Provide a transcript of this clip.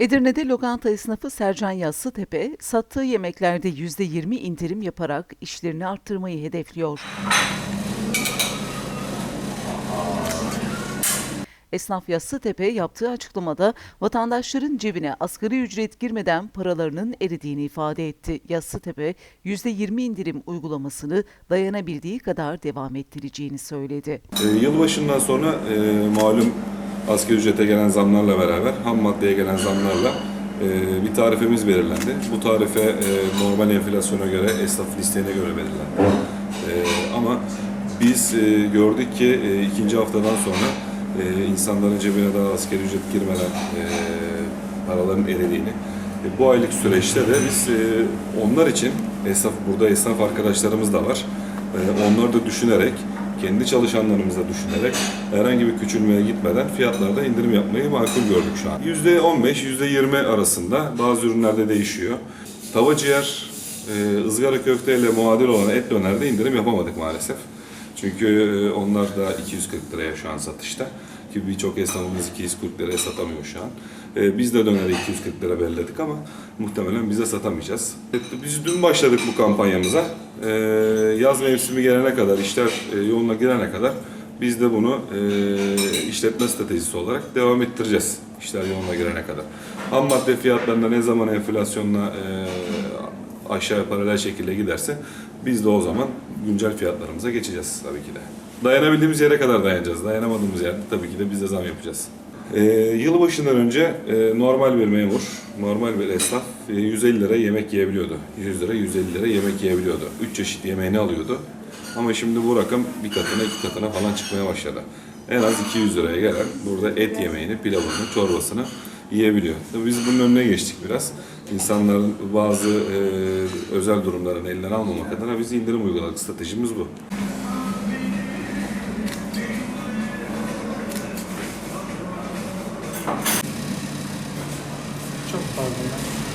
Edirne'de lokanta esnafı Sercan Yassıtepe, sattığı yemeklerde %20 indirim yaparak işlerini arttırmayı hedefliyor. Esnaf Yassıtepe yaptığı açıklamada vatandaşların cebine asgari ücret girmeden paralarının eridiğini ifade etti. Yassıtepe, %20 indirim uygulamasını dayanabildiği kadar devam ettireceğini söyledi. E, yılbaşından sonra e, malum asgari ücrete gelen zamlarla beraber ham maddeye gelen zamlarla e, bir tarifemiz belirlendi. Bu tarife e, normal enflasyona göre, esnaf listeğine göre belirlendi. E, ama biz e, gördük ki e, ikinci haftadan sonra e, insanların cebine daha asgari ücret girmeden e, paraların eridiğini, e, bu aylık süreçte de biz e, onlar için, esnaf burada esnaf arkadaşlarımız da var. E, onları da düşünerek, kendi çalışanlarımızı da düşünerek herhangi bir küçülmeye gitmeden fiyatlarda indirim yapmayı makul gördük şu an. %15, %20 arasında bazı ürünlerde değişiyor. Tava ciğer, e, ızgara köfte ile muadil olan et dönerde indirim yapamadık maalesef. Çünkü e, onlar da 240 liraya şu an satışta. Ki birçok esnafımız 240 liraya satamıyor şu an. E, biz de döneri 240 lira belirledik ama muhtemelen bize satamayacağız. E, Biz dün başladık bu kampanyamıza. E, Yaz mevsimi gelene kadar, işler e, yoluna girene kadar biz de bunu e, işletme stratejisi olarak devam ettireceğiz. İşler yoluna girene kadar. Ham madde fiyatlarında ne zaman enflasyonla e, aşağı paralel şekilde giderse biz de o zaman güncel fiyatlarımıza geçeceğiz tabii ki de. Dayanabildiğimiz yere kadar dayanacağız. Dayanamadığımız yerde tabii ki de biz de zam yapacağız. Ee, yılbaşından önce e, normal bir memur, normal bir esnaf e, 150 lira yemek yiyebiliyordu. 100 lira, 150 lira yemek yiyebiliyordu. 3 çeşit yemeğini alıyordu. Ama şimdi bu rakam bir katına, iki katına falan çıkmaya başladı. En az 200 liraya gelen burada et yemeğini, pilavını, çorbasını yiyebiliyor. Tabii biz bunun önüne geçtik biraz. İnsanların bazı e, özel durumların elinden almamak adına biz indirim uyguladık. Stratejimiz bu. Çok pardon.